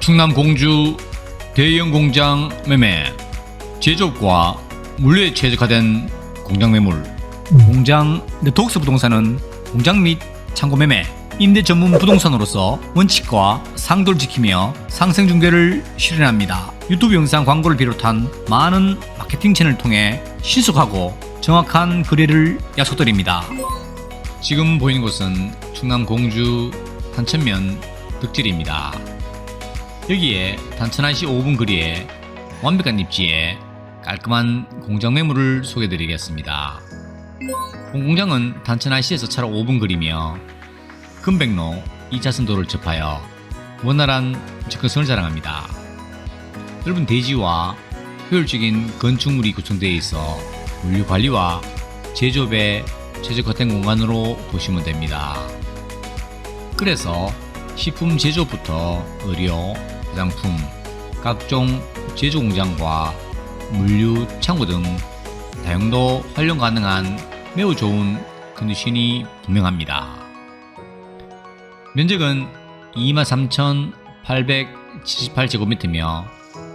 충남 공주 대형 공장 매매 제조업과 물류에 최적화된 공장 매물 공장 네트워크스 부동산은 공장 및 창고 매매 임대 전문 부동산으로서 원칙과 상도를 지키며 상생 중개를 실현합니다. 유튜브 영상 광고를 비롯한 많은 마케팅 채널을 통해 신속하고 정확한 거래를 약속드립니다. 지금 보이는 곳은 충남 공주 단천면 덕질입니다. 여기에 단천IC 5분 거리에 완벽한 입지에 깔끔한 공장 매물을 소개드리겠습니다. 본 공장은 단천IC에서 차로 5분 거리며 금백로 2차선 도를 접하여 원활한 접근성을 자랑합니다. 넓은 대지와 효율적인 건축물이 구성되어 있어 물류 관리와 제조업에 최적화된 공간으로 보시면 됩니다. 그래서 식품 제조부터 의료, 화장품, 각종 제조 공장과 물류 창고 등 다용도 활용 가능한 매우 좋은 컨디션이 분명합니다. 면적은 23,878제곱미터며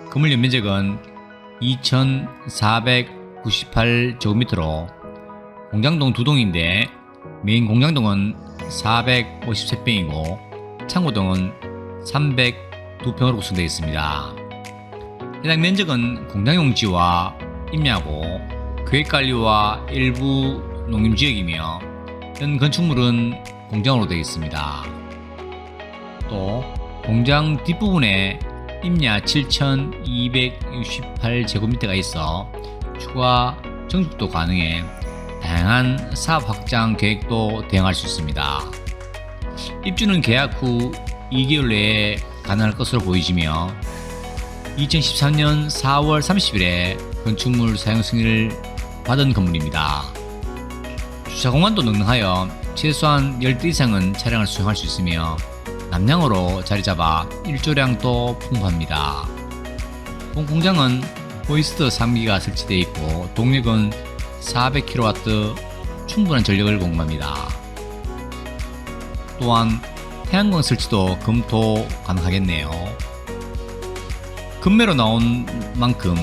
건물 연면적은 2,498제곱미터로 공장동 두 동인데 메인 공장동은 453평이고 창고동은 302평으로 구성되어 있습니다. 해당 면적은 공장용지와 임야고 계획관리와 일부 농림지역이며 현 건축물은 공장으로 되어 있습니다. 또 공장 뒷부분에 임야 7,268제곱미터가 있어 추가 정축도 가능해 다양한 사업 확장 계획도 대응할 수 있습니다. 입주는 계약 후 2개월 내에 가능할 것으로 보이지며 2013년 4월 30일에 건축물 사용 승인을 받은 건물입니다. 주차 공간도 능능하여 최소한 10대 이상은 차량을 수용할 수 있으며 남량으로 자리 잡아 일조량도 풍부합니다. 본 공장은 호이스트 3기가 설치되어 있고 동력은 400kW 충분한 전력을 공급합니다. 또한 태양광 설치도 검토 가능하겠네요. 금매로 나온 만큼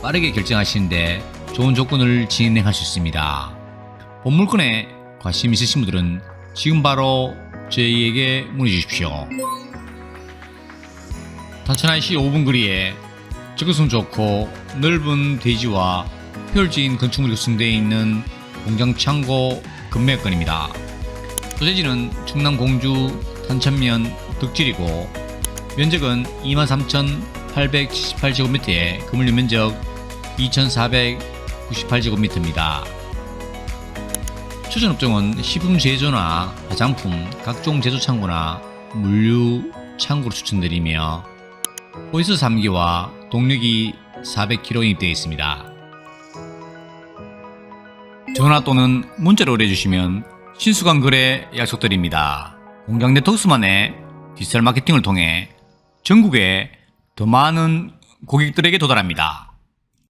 빠르게 결정하시는데 좋은 조건을 진행할 수 있습니다. 본 물건에 관심 있으신 분들은 지금 바로 저희에게 문의 주십시오. 단천IC 5분 거리에 접근성 좋고 넓은 대지와 효율적인 건축물이 구성되어 있는 공장 창고 금매건입니다. 소재지는 충남 공주 탄천면 덕질이고 면적은 23,878제곱미터에 건물 면적 2,498제곱미터입니다. 추천 업종은 식품 제조나 화장품, 각종 제조 창고나 물류 창고를 추천드리며 호이스 3기와 동력이 400km 인입되어 있습니다. 전화 또는 문자로 의뢰주시면 신수간 거래 약속드립니다. 공장 네트워크스만의 디지털 마케팅을 통해 전국에 더 많은 고객들에게 도달합니다.